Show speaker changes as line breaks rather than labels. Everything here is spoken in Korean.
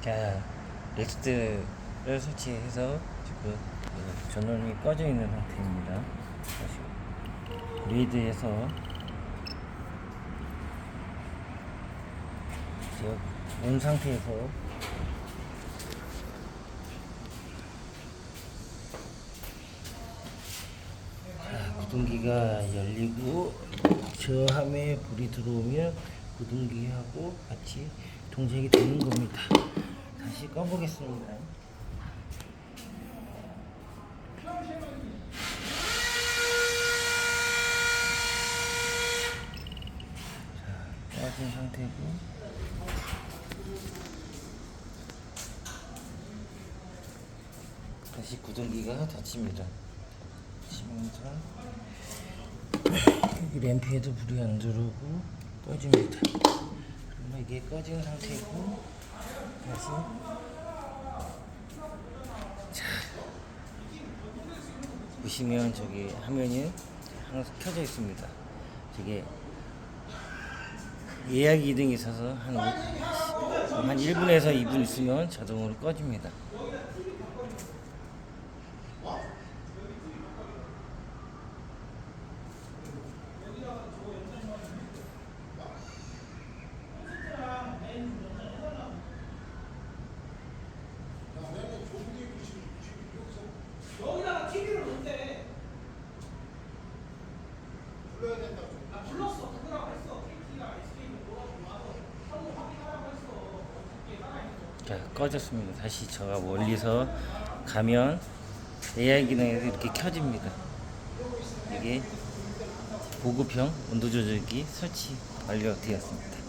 자, 렉스트를 설치해서 지금 그 전원이 꺼져 있는 상태입니다. 다시 그리드에서 온 상태에서 자, 구동기가 열리고 저 함에 불이 들어오면 구동기하고 같이 동작이 되는 겁니다. 다시 꺼보겠습니다. 자, 꺼진 상태고 다시 구동기가 닫힙니다. 닫히면서 램프에도 불이 안 들어오고 꺼집니다. 이게 꺼진 상태고 다시 자 보시면 저기 화면이 항상 켜져 있습니다. 저게 예약 2등이 있어서 한, 오- 한 1분에서 2분 있으면 자동으로 꺼집니다.
여기다가 TV를 놓대.
자 꺼졌습니다. 다시 제가 멀리서 가면 AI 기능에서 이렇게 켜집니다. 이게 보급형 온도 조절기 설치 완료되었습니다.